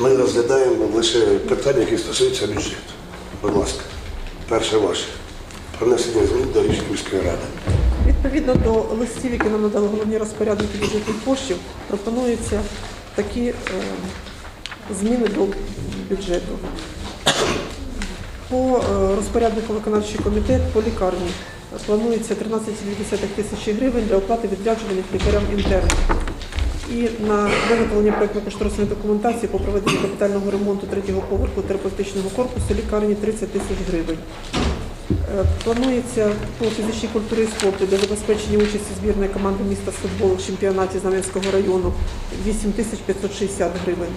Ми розглядаємо лише питання, які стосуються бюджету. Будь ласка, перше ваше. Про внесення змін до рішення міської ради. Відповідно до листів, які нам надали головні розпорядники бюджетних коштів, пропонуються такі е, зміни до бюджету. По е, розпоряднику виконавчий комітет по лікарні планується 13,2 тисячі гривень для оплати відряджуваних лікарям інтернів. І на виготовлення проєктно-кошторисної документації по проведенню капітального ремонту третього поверху терапевтичного корпусу лікарні 30 тисяч гривень. Е, Планується по фізичній культурі і спорту для забезпечення участі збірної команди міста з футболу в чемпіонаті Знам'янського району 8 тисяч 560 гривень.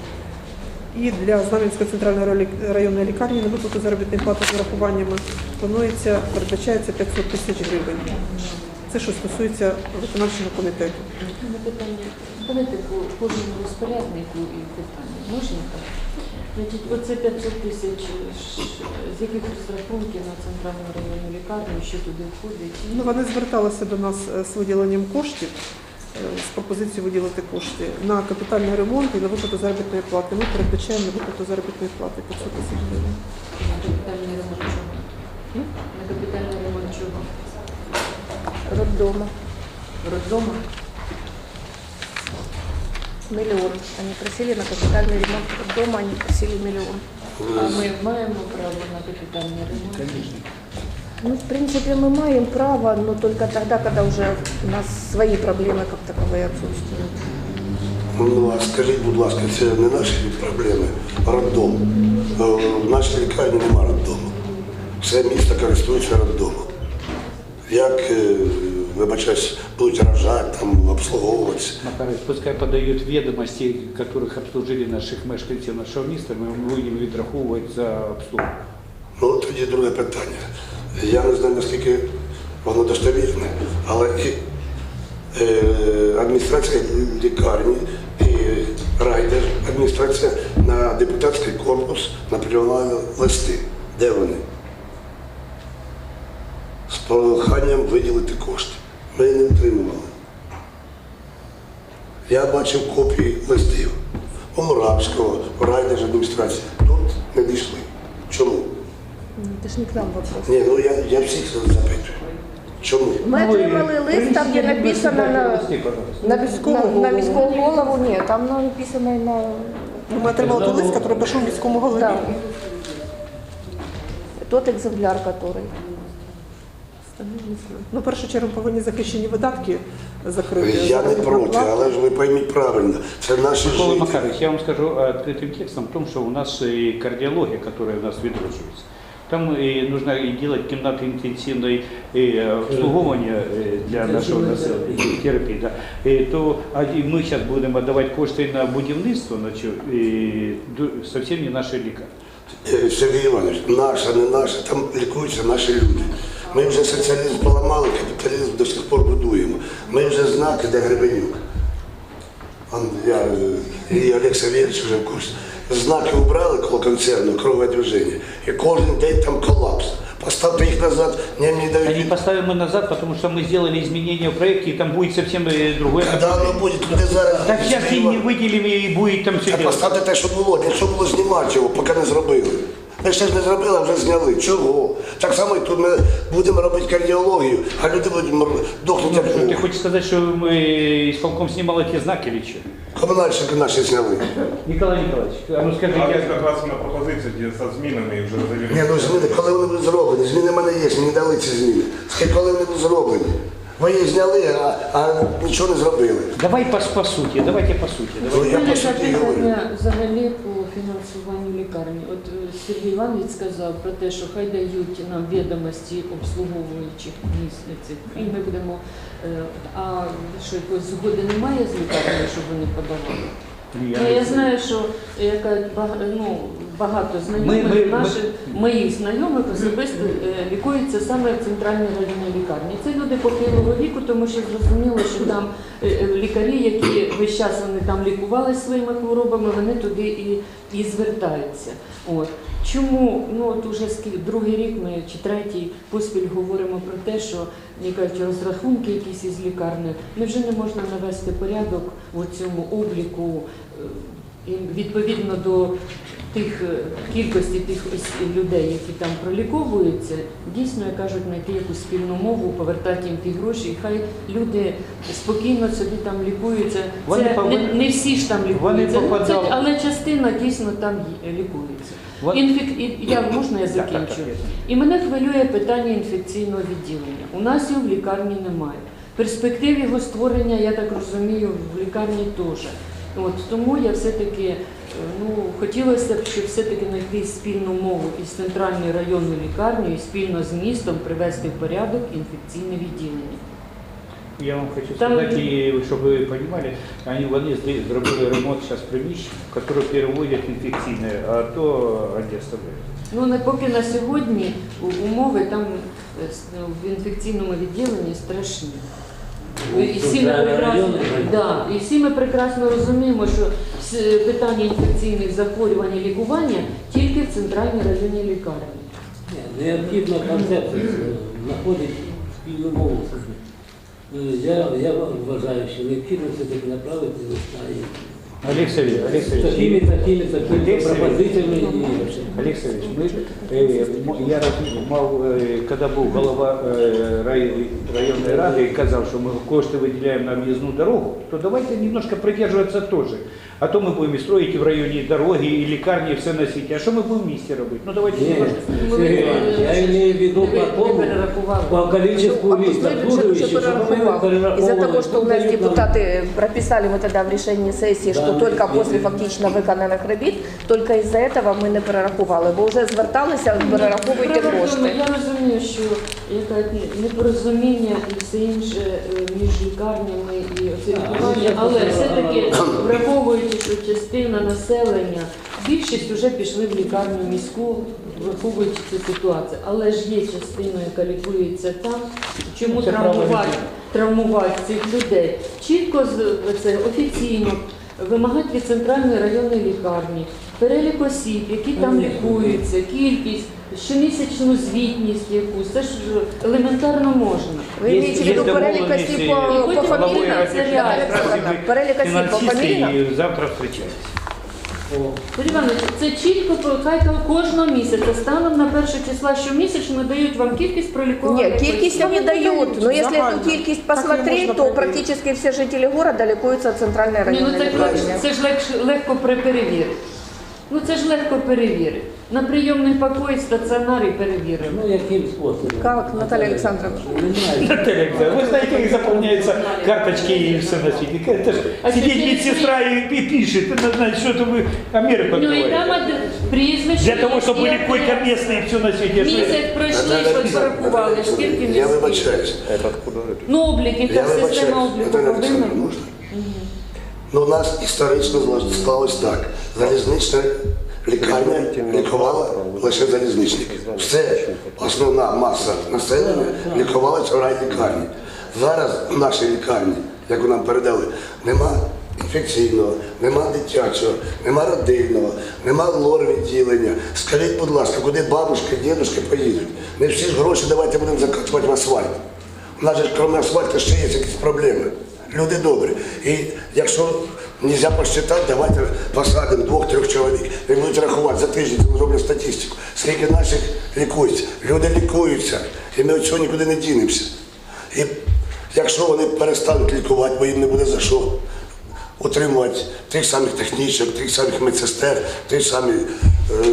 І для Знам'янської центральної районної лікарні на виплату заробітної плати з урахуваннями планується, передбачається 500 тисяч гривень. Це що стосується виконавчого комітету. Питання. Давайте по кожному розпоряднику і питання. Можна так? Значить, оце 500 тисяч, з яких розрахунків на центральну районну лікарню, що туди входить? Ну, вони зверталися до нас е, з виділенням коштів, е, з пропозицією виділити кошти на капітальний ремонт і на виплату заробітної плати. Ми передбачаємо на виплату заробітної плати 500 тисяч гривень. На капітальний ремонт чого? На капітальний? роддома. Роддома? Миллион. Они просили на капитальный ремонт роддома, они просили миллион. А ми маємо право на капітальний ремонт? Конечно. Ну, в принципе, мы маем право, но только тогда, когда уже у нас свои проблемы как таковые отсутствуют. Ну, а скажіть, будь ласка, це не наші проблеми, а роддом. Е, В нашій лікарні немає роддому. Все місто користується роддомом. Як, е, вибачаюсь, будуть рожати, там, обслуговуватися. Макарович, пускай подают ведомости, которых обслужили наших мешканців нашого міста, ми будемо відраховувати за обслугу. Ну, тоді друге питання. Я не знаю, наскільки воно достовірне, але і, е, адміністрація лікарні і райдер, адміністрація на депутатський корпус напрямували листи. Де вони? З проханням виділити кошти. Ми не отримували. Я бачив копії листів у Муравського, у райдержадміністрації. Тут не дійшли. Чому? Ну, Это ж не к нам вопрос. Ні, ну я, я всіх запитую. Чому? Мы отримали лист, там, где написано на, Листи, пожалуйста. на, міського- на, на міського голову, нет, там написано на... Ну, Ми отримали той лист, який пішов міському голові. Да. Тот экземпляр, который. Ну, в першу чергу повинні захищені видатки закрити. Я не Заробітна проти, плата. але ж ви пойміть правильно, це наші Микола жителі. Макарович, я вам скажу открытым текстом о том, что у нас и кардиология, которая у нас відроджується. Там и нужно и делать кімнати інтенсивної э, обслуговування э, для нашого населення, терапії. Да. Э, То а і ми зараз будемо давати кошти на будівництво, значить, і ду- зовсім не наші лікарні. Е, Сергій Іванович, наша, не наша, там лікуються наші люди. Ми вже соціалізм поламали, капіталізм до сих пор будуємо. Ми вже знаки, де Гребенюк. Он, я, е, і Олег Савєвич вже в курсі. Знаки убрали коло концерну, крове движення. І кожен день там колапс. Поставте їх назад, не мені Они дають. поставим мы назад, потому что мы сделали изменения в проекте, и там будет совсем э, другое. Коли воно буде, люди зараз. Так сейчас Сергій деньги Іванович, выделим и будет там все Та поставте те, що було, для чого було знімати його, поки не зробили. Ми ще ж не зробили, а вже зняли. Чого? Так само і тут ми будемо робити кардіологію, а люди будуть мор- дохнути. як Ты мухи. хочешь сказать, что мы исполком снимал эти знаки или что? Комунальщики наші зняли. Николай Николаевич, а ну скажи, А я- якраз на пропозицію де со змінами і вже Ні, завірили. ну зміни, коли вони будуть зроблені? Зміни в мене є, мені дали ці зміни. Скажіть, коли вони будуть зроблені? Ви їх зняли, а, а нічого не зробили. давай по, по сути, давайте по сути. Ну, Давай. я по суті говорю. запитання взагалі по фінансуванню лікарні. От е, Сергій Іванович сказав про те, що хай дають нам відомості обслуговуючих місниці, і ми будемо. е, А що якоїсь згоди немає з лікарнею, щоб вони подавали? Я Ну, я знаю. знаю, що яка бага- ну, багато знайомих Ми- ми- наших моїх знайомих особисто е, лікуються саме в центральній районній лікарні. Це люди похилого віку, тому що зрозуміло, що там е, е, лікарі, які весь час вони там лікувалися своїми хворобами, вони туди і, і звертаються. От. Чому ну от уже скільки другий рік ми чи третій поспіль говоримо про те, що кажуть, розрахунки якісь із лікарні, невже не можна навести порядок у цьому обліку І відповідно до тих е, кількості тих людей, які там проліковуються, дійсно, як кажуть, знайти якусь спільну мову, повертати їм ті гроші, і хай люди спокійно собі там лікуються. Це не, не всі ж там лікуються, ну, це, але частина дійсно там лікується. Вон- Інфек... і- Я можна я Так, так, закінчу? так. І мене хвилює питання інфекційного відділення. У нас його в лікарні немає. Перспектив його створення, я так розумію, в лікарні теж. От тому я все-таки е, ну, хотілося б, щоб все-таки знайти спільну мову із центральною районною лікарнею і спільно з містом привести в порядок інфекційне відділення. Я вам хочу Там- сказать, и чтобы вы понимали, они вони зли- зробили ремонт зараз приміщення, яке переводять інфекційне, а то они оставляють. Ну не поки на сьогодні умови там е, в інфекційному відділенні страшні. І всі, ми прекрасно, да, і всі ми прекрасно розуміємо, що с- питання інфекційних захворювань і лікування тільки в центральній районній лікарні. Ні, Необхідно концепцію знаходити спільну мову. Е, Я, я вважаю, що необхідно все-таки направити листа і Олег Савельевич, Олег Савельевич, такими, такими Олег пропозиціями Олег Савельевич, мы, э, я мав, е, коли був голова э, рай- рады и і что мы ми кошти виділяємо на в'їзну дорогу, то давайте немножко придерживаться теж. А то ми будемо строїти в районі дороги і лікарні, і все на світі. А що ми будемо в місті робити? Ну давайте Ні, немножко. Сергій Іванович, я имею в виду Ви- по ви тому, перерахували. по количеству Областной лиц бюджет уже обслуживающих, чтобы мы перераховал. Из-за того, что у нас перераховывали, депутаты прописали мы тогда в решении сессии, Да, что ну, только я- после фактично виконаних робіт, только із-за этого ми не перерахували, бо вже зверталися, перераховуйте Справа в тому, кошти. Я розумію, що яке непорозуміння і все інше е, між лікарнями і оце лікування, але все-таки враховуючи, що частина населення, більшість вже пішли в лікарню міську, враховуючи цю ситуацію. Але ж є частина, яка лікується там. Чому Це травмувати, травмувати цих людей? Чітко це офіційно вимагати від центральної районної лікарні перелік осіб, які там лікуються, кількість, щомісячну звітність якусь. Це ж елементарно можна. Ви Є- маєте в є виду перелік домовленість, осіб по, по фаміліям? Перелік осіб Фінансисти фаміліям? і завтра зустрічаємося. Сергій Іванович, це чітко хай там кожного місяця. Станом на перше числа щомісячно дають вам кількість пролікованих. Нет, кількість осіб. не дают, но если эту кількість Так посмотреть, то проверить. практически все жители города лікуються в центральной Ні, ну районной це, ж лікарні. легко- це ж легко, легко пере- перевірити. Ну це ж легко перевірити. На прийомний покой стаціонарі перевірили. Ну, яким способом? Как, Наталья Александровна? Немає. Наталья Александровна, Вы знаете, как заполняются карточки и все на свете. Это ж А сидит теперь медсестра и, и пишет, это значит, что это вы Америку Ну і там открываете. од- прізвище. Для того, чтобы были яке- койко местные все на свете. Місяць пройшли, Наталя що Олександровна, порахували, скільки Я місяців. вибачаюсь. Ну, облік, Я яка система вибачаюсь. обліку Наталя повинна. Олександровна, можна? Ну, у нас історично зла- склалось так. Залізнична лікарня лікувала лише залізничники. Все, основна маса населення лікувалася в райлікарні. Зараз в нашій лікарні, яку нам передали, нема інфекційного, нема дитячого, нема родинного, нема лор відділення. Скажіть, будь ласка, куди бабушки, дідушки поїдуть? Не всі ж гроші давайте будемо закачувати в асфальт. У нас же крім асфальту ще є якісь проблеми. Люди добрі. І якщо не можна посчитати, давайте посадимо двох-трьох чоловік. І будуть рахувати за тиждень, зроблять статистику. Скільки наших лікується. Люди лікуються, і ми від цього нікуди не дінемося. І якщо вони перестануть лікувати, бо їм не буде за що утримувати тих самих технічок, тих самих медсестер, тих самих е,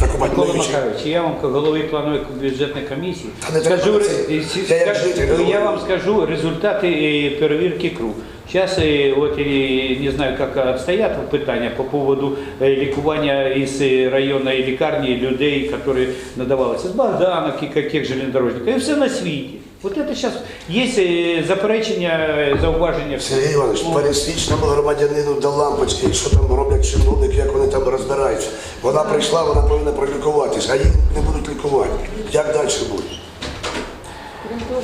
закупати Микола миючих. Я вам, голові планової бюджетної комісії, Та не треба скажу, це. ре- Я як житель я говорю. вам скажу результати е, перевірки КРУ. Сейчас вот не знаю, как обстоят питання по поводу е, лікування із районної лікарні людей, які надавалися з Богдановки, каких железнодорожників, і все на світі. Вот это сейчас есть заперечення, зауваження. Сергій Іванович, пересвідченому громадянину до лампочки, що там роблять чиновники, як вони там розбираються. Вона прийшла, вона повинна пролікуватися, а їх не будуть лікувати. Як далі буде?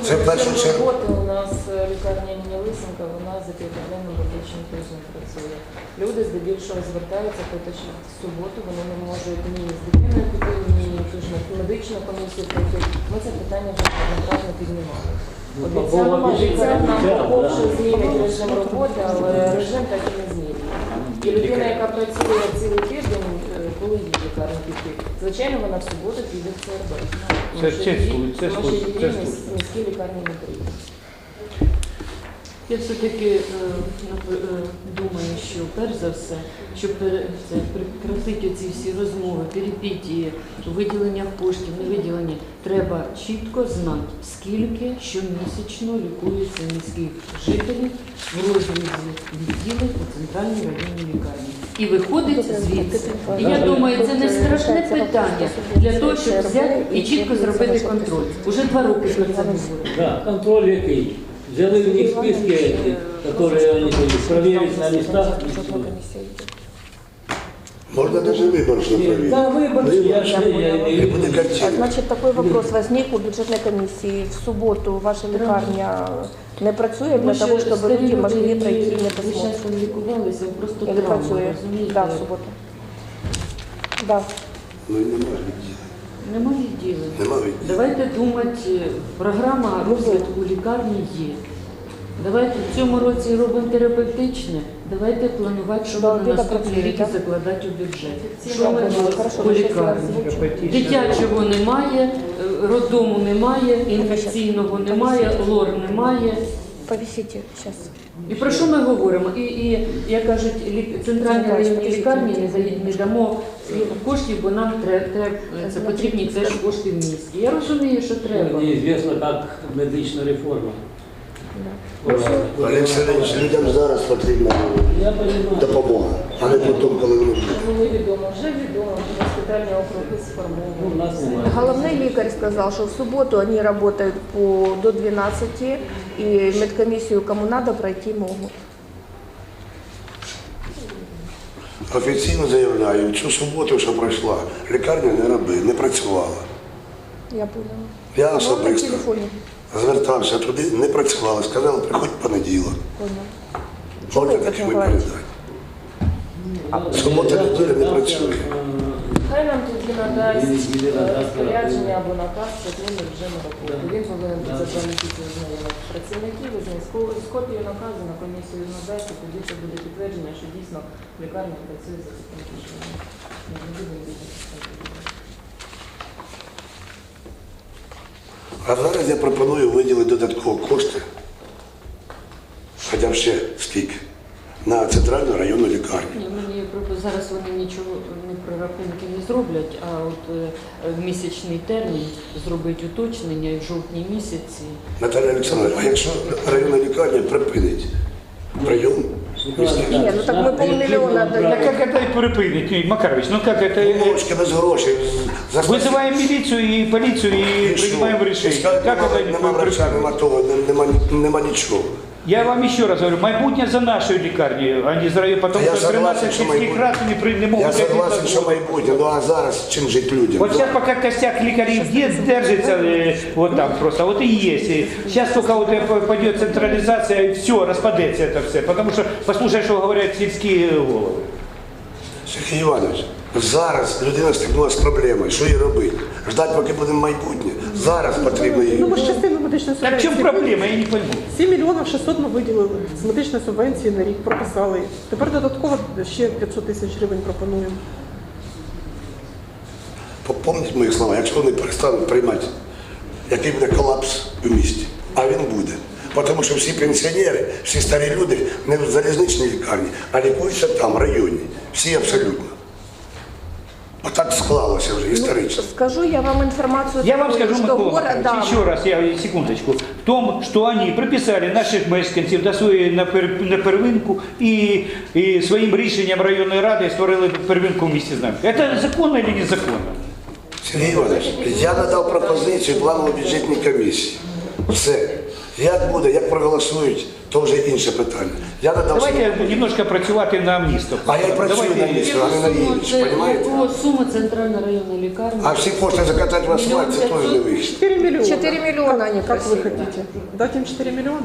Це в першу чергу. роботи у нас е, лікарня імені Лисенка, вона за південним робочим тижнем працює. Люди здебільшого звертаються про те, що в суботу вони не можуть ні з дитиною піти, ні ту ж медичну комісію пройти. Ми це питання вже неоднократно піднімали. Ну, Обіцяли, обіцяли нам да. змінить режим роботи, але режим так і не змінює. І людина, яка працює цілий тиждень, е, коли їй в лікарню піти, звичайно, вона в суботу піде в ЦРБ. Це- це їй- це міс- слушно. міські лікарні не потрібні. Я все-таки е, е, думаю, що перш за все, щоб прекратити ці всі розмови, перипетії, виділення коштів, не виділення, треба чітко знати, скільки щомісячно лікується міських жителів в розрізі відділень у центральній районній лікарні. І виходить звідси. І я думаю, це не страшне питання для того, щоб взяти і чітко зробити контроль. Уже два роки про це говорю. Контроль який. Взяли в них списки, которые они проверить на местах. и всё. Можна навіть виборочно провірити. Да, выборы, я же я І имею в буде виду. А, картина. Значить, такий вопрос возник у бюджетної комісії. В суботу ваша лікарня не працює для Тому що того, щоб старі люди могли люди, пройти які не весь час посмотреть. там лікувалися, просто Или травма, працює? розумієте? Да, в суботу. Да. Ну і нема відділення. Нема відділень. Нема відділення. Давайте думати, програма розвитку лікарні є. Давайте в цьому році робимо терапевтичне, давайте планувати, що на наступний рік закладати у бюджет. Що ми по лікарні? Дитячого немає, роддому немає, інфекційного немає, лор немає. Повісіть зараз. І про що ми говоримо? І, і як кажуть, центральній районній лікарні не дамо коштів, бо нам треба, треба це потрібні теж кошти в місті. Я розумію, що треба. Неизвестно, как медичная реформа. Олег Сергійович, людям зараз потрібна допомога, а не потім, коли вони. Було відомо, вже відомо, що госпітальні округи Ну, сформовані. Головний лікар сказав, що в суботу вони працюють по, до 12 і медкомісію кому надо пройти можуть. Офіційно заявляю, цю суботу, що пройшла, лікарня не роби, не працювала. Я поняла. Я особисто звертався туди, не працювала. Сказали, приходь понеділок. Можете таке передати. Субота неділя не працює. Нам тоді надасть ні, е, надасть, розпорядження або наказ світлини вже на роботу. Він повинен бути за два ознайомити працівників. З копією наказу на комісію надасть, і тоді це буде підтвердження, що дійсно лікарня працює за таким рішенням. А зараз я пропоную виділити додатково кошти, хоча б ще скільки, на центральну районну лікарню. Ні, мені зараз вони нічого прорахунки не зроблять, а от е, в місячний термін зробить уточнення і в жовтні місяці. Наталя Олександровна, а якщо районна лікарня припинить прийом, Ні, ну так ми полмільйона Так даємо. как это припынить, Макарович, ну как это? Ножки без грошей, за Вызываем милицию и полицию и принимаем решение. Как это не нема врача, припинить? нема того, нема, нема нічого. Я вам еще раз говорю, майбутнє за нашою лікарнею, а не за район, потому Я что согласен, 13 що сільських майбутнє. рад не, при- не могут Я этим согласен, що дозволить. майбутнє, ну а зараз чим жити людям? Вот сейчас пока костяк лекарей где держится, э, вот там просто, вот и есть. И Сейчас только вот э, пойдет централизация, и все, распадется это все. Потому что, послушай, что говорят сельские головы. Сергій Іванович, зараз людина стикнулася з проблемою, що їй робити? Ждати, поки буде майбутнє. Зараз потрібно їй. Ну, ми ж частину медичної Так в чем проблема, я не пойму. 7 мільйонів 600 ми виділили з медичної субвенції на рік, прописали. Тепер додатково ще 500 тисяч гривень пропонуємо. Помніть мої слова, якщо вони перестануть приймати, який буде колапс у місті, а він буде. Тому що всі пенсіонери, всі старі люди не в залізничній лікарні, а лікуються там, в районі. Всі абсолютно. Отак склалося вже історично. Скажу я вам информацию, Я вам скажу, что Микола город, да, еще раз, я секундочку, в том, что они приписали наших мешканців до своєї на, пер, на первинку і, і своїм рішенням районної ради створили первинку в місті з нами. Це законно чи незаконно? Сергій Іванович, я надав пропозицію планово-бюджетній комісії. Все. Як буде, як проголосують, то вже інше питання. Я надав Давайте немножко працювати на місто. А я й працюю на місці, а не на Яку розумієте? суму центральна районна лікарня? А всі кошти закатати в асфальт, це теж не вийшло. 4 миллиона. 4 миллиона они Как вы просили. хотите? Дать им 4 миллиона?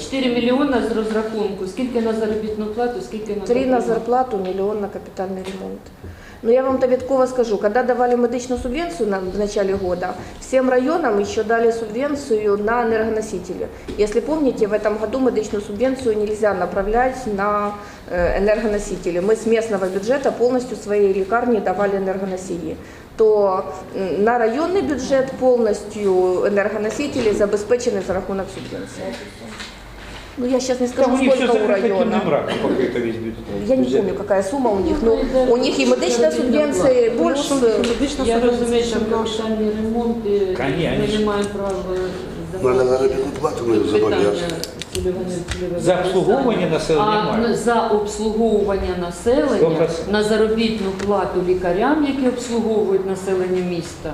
4 мільйони з розрахунку. Скільки на заробітну плату, скільки на Три на зарплату, миллион на капитальный ремонт. Но я вам довідково скажу, когда давали медичную субвенцию на, в начале года, всем районам еще дали субвенцию на энергоносители. Если помните, в этом году медичную субвенцию нельзя направлять на э, энергоносители. Мы с местного бюджета полностью своей лекарни давали энергоносители. То м, на районный бюджет полностью энергоносители забезпечены за рахунок субвенции. Ну, я сейчас не Там скажу, у них все сколько у закрыто района. активным браком, покрыто весь бюджет. Я не помню, какая сумма у них, но у них и медичная субвенция больше. Медична Я розумію, що субвенція наша. капітальний ремонт е, Конечно. ми не маємо права Ну, на заробітну плату ми питання зобов'язані. цільового нецільового За обслуговування населення А немає. за обслуговування населення 100%. на заробітну плату лікарям, які обслуговують населення міста,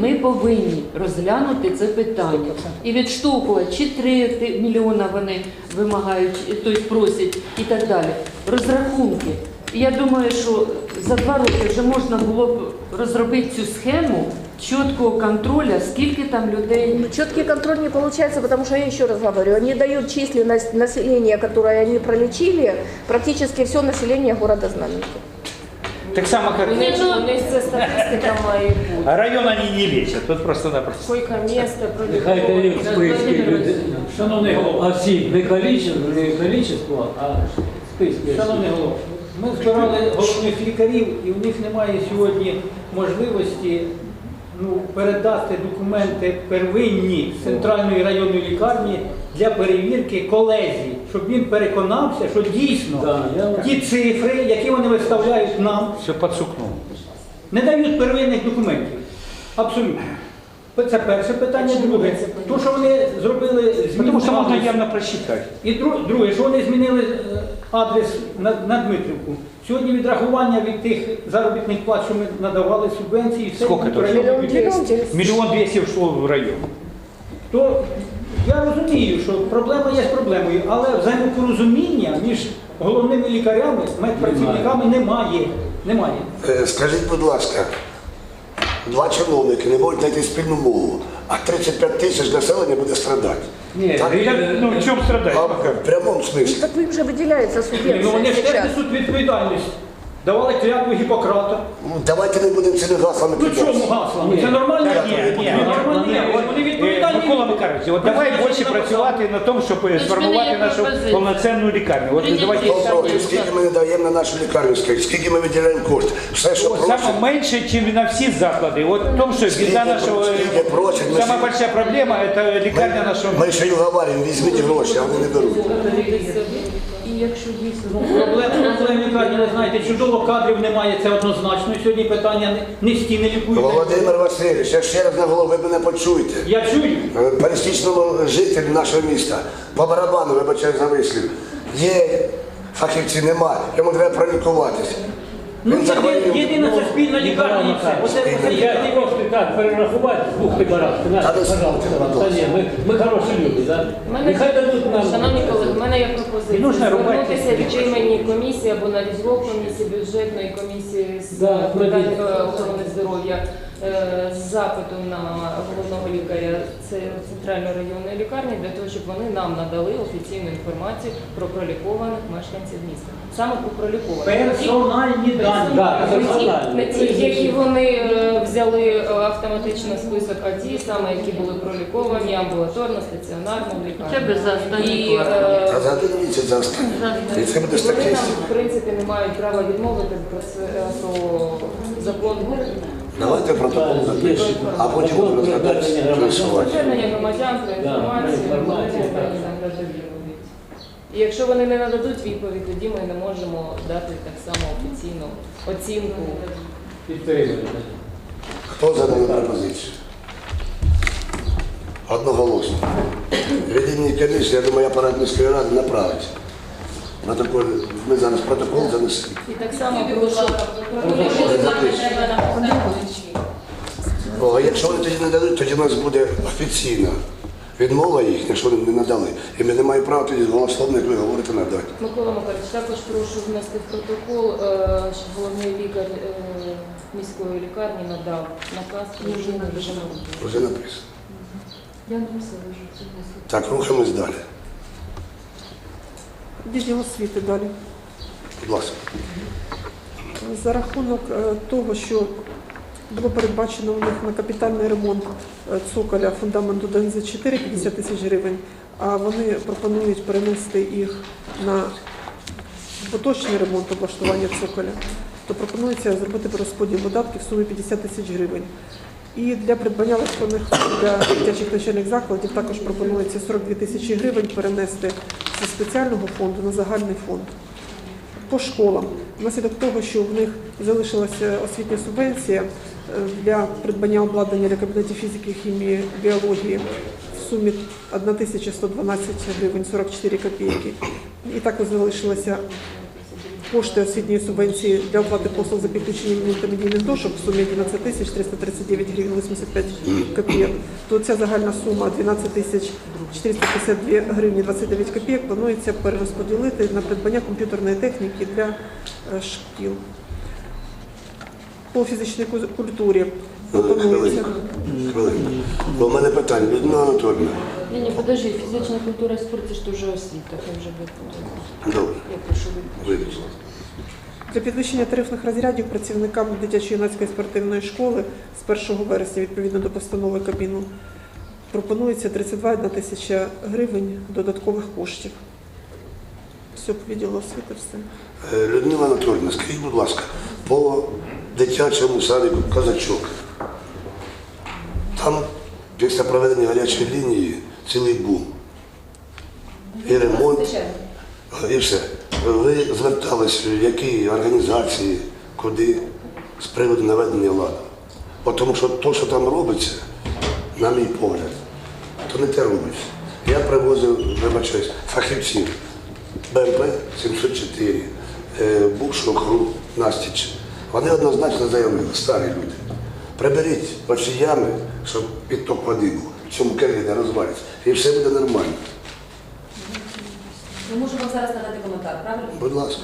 ми повинні розглянути це питання і відштовхувати, чи 3 мільйона вони вимагають, тобто просять і так далі. Розрахунки. І Я думаю, що за два роки вже можна було б розробити цю схему чіткого контролю, скільки там людей. Ну, Четкий контроль не получается, потому что я еще раз говорю, они дают численность населения, которое они пролечили, практически все население города Знаменки. Так само, как У них, у них це статистика має бути. а район они не лечат, тут просто-напросто. Скільки місто Нехай дають проліковано. списки людей. Шановний голова, а всі не количество, не количество, а списки. Шановний голова, ми збирали головних лікарів, і у них немає сьогодні можливості ну, передати документи первинні з центральної районної лікарні для перевірки колезі, щоб він переконався, що дійсно Да, я- ті цифри, які вони виставляють нам, Все под не дають первинних документів. Абсолютно. Це перше питання. Друге, то, що вони зробили зміну Потому что можно адресу. явно просчитать. І дру- друге, що вони змінили е, адрес на, на Дмитрівку. Сьогодні відрахування від тих заробітних плат, що ми надавали субвенції, все Скільки йдуть в то? районний Миллион бюджет. двести. Миллион двести ушло в район. То я розумію, що проблема є з проблемою, але взаємопорозуміння між головними лікарями, медпрацівниками немає. Немає. Е, Скажіть, будь ласка, два чиновники не можуть знайти спільну мову, а 35 тисяч населення буде страдати. Ні, Так, ви- ну в чем страдать? А в прямому Ну, смислі. так им же выделяется Ну, вони ж теж сейчас. несуть відповідальність. Давали клятву Гіппократа. Ну, Давайте не будемо цими гаслами Ну чому гаслами? Це нормально? Ні, ні, ні, нормально. ні, от, Вони е, відповідальні. Микола. Миколаївич, от давай більше працювати на тому, щоб е, сформувати нашу пропозиція. повноцінну лікарню. От давайте? Скільки ми не даємо на нашу лікарню, скільки- скільки ми виділяємо кошти? Все, що От просять. Саме менше, ніж на всі заклади. От в тому, що біда нашого... скільки просять, ми Сама ще- большая проблема – це лікарня нашого... Ми ще й уговарюємо, візьміть гроші, а вони не беруть. Якщо дійсно Проблем, проблем лікарні, ви знаєте, чудово кадрів немає, це однозначно. Сьогодні питання не, не стіни лікують. Володимир Васильович, я ще раз наголошую, ви мене почуєте. Я чую. Е, Пересічному жителю нашого міста, по барабану, вибачаю за вислів, є фахівці, немає. йому треба пролікуватися. Ну, єди- єдина це спільна лікарня і все. Оце, оце Я не можу так перерахувати двох. На, Та пожалуйста. слухайте, Та ні, ми, ми хороші люди, да? Мене, Нехай дадуть нам. шановні колеги, в мене є Не пропозиція нужно рубати. звернутися від імені комісії або навіть двох комісій бюджетної комісії з Да, питань е, охорони здоров'я з запитом на головного лікаря це центральної районної лікарні для того, щоб вони нам надали офіційну інформацію про пролікованих мешканців міста. Саме про пролікованих. Персональні дані. Да, Не ті, персональні. не ті, які вони е, взяли е, автоматично список, а ті саме, які були проліковані амбулаторно, стаціонарно в лікарні. Хоча б за е, А за це вони нам, в принципі, не мають права відмовити про це е, про закон Давайте протокол запишемо, а потім будемо розглядати, голосувати. звернення громадян про інформацію. І якщо вони не нададуть відповідь, тоді ми не можемо дати так само офіційну оцінку. Підтримуємо. Хто за дану пропозицію? Одноголосно. Від імені комісії, я думаю, апарат міської ради направить. Протокол, ми зараз протокол занесемо. І так само прошу. О, а якщо вони тоді не дадуть, тоді у нас буде офіційна відмова їхня, що вони не надали. І ми не маємо права тоді голословно, як ви говорите, надати. Микола Макарович, також прошу внести в протокол, е, щоб головний лікар е, міської лікарні надав наказ про вжиття режиму. Вже написано. Я написала, що це не Так, рухаємось далі. Відділ освіти далі. Будь ласка. За рахунок е, того, що було передбачено у них на капітальний ремонт е, цоколя фундаменту ДНЗ-4 50 тисяч гривень, а вони пропонують перенести їх на поточний ремонт облаштування цоколя, то пропонується зробити розподіл видатків в сумі 50 тисяч гривень. І для придбання електронних для дитячих навчальних закладів також пропонується 42 тисячі гривень перенести зі спеціального фонду на загальний фонд по школам. Внаслідок того, що в них залишилася освітня субвенція для придбання обладнання для кабінетів фізики, хімії, біології в сумі 1112 гривень 44 копійки. І також залишилося кошти освітньої субвенції для оплати послуг за підключення мультимедійних дошок в сумі 11 тисяч 339 гривень 85 копійок. То ця загальна сума 12 тисяч 452 гривні 29 копійок планується перерозподілити на придбання комп'ютерної техніки для е, шкіл. По фізичній культурі пропонується Хвилинку. Хвилинку. Бо в мене питання. Людмила Анатольовна. Ні, ні, подожди, фізична культура і спорт це ж теж освіта, хай вже буде. Добре, Я прошу вибачте. Для підвищення тарифних розрядів працівникам дитячо-юнацької спортивної школи з 1 вересня відповідно до постанови Кабміну пропонується 32,1 тисяча гривень додаткових коштів. Все, відділу освіти все. Е, Людмила Анатольовна, скажіть, будь ласка, по дитячому садику Козачок. Там після проведення гарячої лінії цілий бум. І ремонт, і все. Ви звертались в які організації, куди з приводу наведення? Бо Тому що те, що там робиться, на мій погляд, то не те робиться. Я привозив, вибачаюсь, фахівців БМП 704, е, Букшокру, Настіч. Вони однозначно заявили, старі люди. Приберіть оці ями, щоб підток води був, в цьому келі не розвалиться. І все буде нормально. Ми можемо вам зараз надати коментар, правильно? Будь ласка.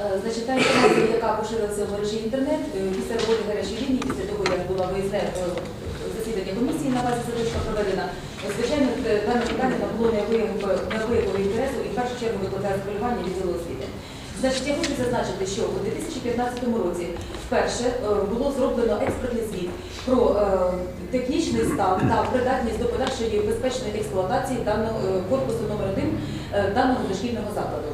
Е, Значить, та інформація, яка поширилася в мережі інтернет, е, після роботи гарячої лінії, після того, як була виїзне засідання комісії на базі садочка проведена, е, звичайно, дане питання набуло неабиякого інтересу і в першу чергу викликає хвилювання відділу освіти. Значить, я хочу зазначити, що у 2015 році вперше е, було зроблено експертний звіт про е, технічний стан та придатність до подальшої безпечної експлуатації даного е, корпусу номер 1 е, даного дошкільного закладу.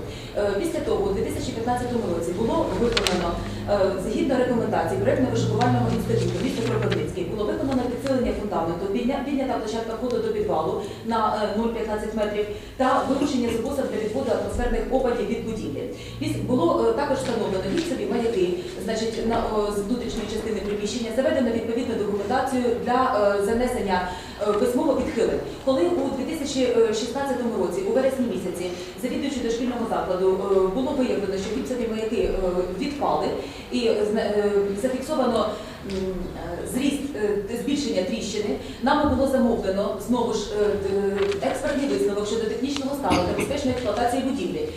Після того, у 2015 році було виконано згідно рекомендацій проєктно-вишукувального інституту міста Кропивницький, було виконано підсилення фундаменту, піднята площадка входу до підвалу на е, 0,15 метрів та вирушення запусок для відводу атмосферних опадів від будівлі. Було е, також встановлено гіпсові маяки, значить, на, з внутрішньої частини приміщення, заведено відповідну документацію для е, занесення е, письмово відхилень. Коли у 2016 році, у вересні місяці, завідуючи дошкільного закладу, було виявлено, що гіпсові маяки відпали і зафіксовано зріст збільшення тріщини, нами було замовлено знову ж е, експертний висновок щодо технічного стану та безпечної експлуатації будівлі.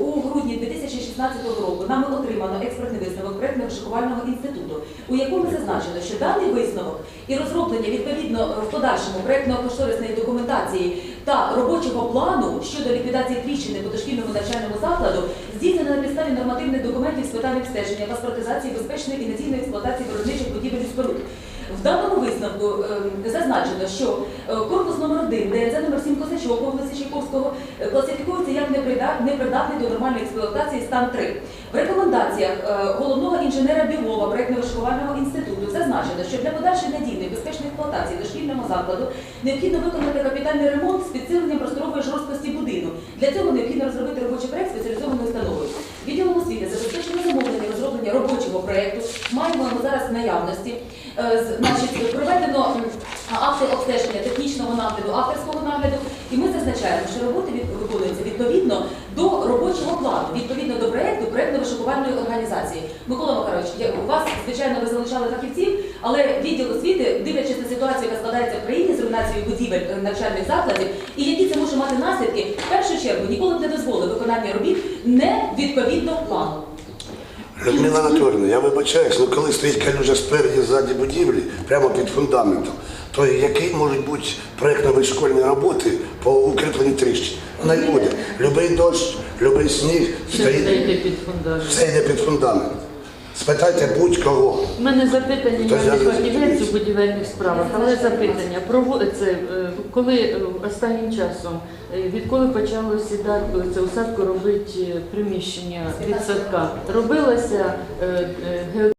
У грудні 2016 року нами отримано експертний висновок проєктно-вишукувального інституту, у якому зазначено, що даний висновок і розроблення відповідно е, в подальшому проєктно-кошторисної документації та робочого плану щодо ліквідації тріщини по дошкільному навчальному закладу здійснено на підставі нормативних документів з питань обстеження, паспортизації, безпечної і надійної експлуатації виробничих будівель і споруд. В даному висновку ем, зазначено, що е, корпус номер 1 ДНЗ номер 7 Козачок по вулиці Чайковського е, класифікується як непридатний до нормальної експлуатації стан 3. В рекомендаціях е, головного інженера Білова проєктно-вишкувального інституту зазначено, що для подальшої надійної безпечної експлуатації дошкільного закладу необхідно виконати капітальний ремонт з підсиленням просторової жорсткості будинку. Для цього необхідно розробити робочий проект спеціалізованою установою. Відділом освіти забезпечено замовлення розроблення робочого проекту. Маємо зараз наявності. Е, Значить, проведено акти обстеження технічного нагляду, авторського нагляду, і ми зазначаємо, що роботи виконуються відповідно до робочого плану, відповідно до проекту проєктно-вишукувальної організації. Микола Макарович, у вас, звичайно, ви залучали фахівців, але відділ освіти, дивлячись на ситуацію, яка складається в країні з руйнацією будівель е, навчальних закладів, і які це може мати наслідки, в першу чергу ніколи не дозволив виконання робіт не відповідно плану. Людмила Анатольовна, я вибачаюсь, ну коли стоїть калюжа спереді ззаді будівлі, прямо під фундаментом, то які можуть бути проєктно-вишкольні роботи по укріпленню тріщин? Не буде. Любий дощ Любий сніг стоїть, йде під фундамент? все йде під фундамент. Спитайте будь-кого. У мене запитання, Та я не фахівець у будівельних справах, але запитання. Прово- це, е, коли е, останнім часом, е, відколи почало сідати це усадку робити приміщення від садка, робилася е, е,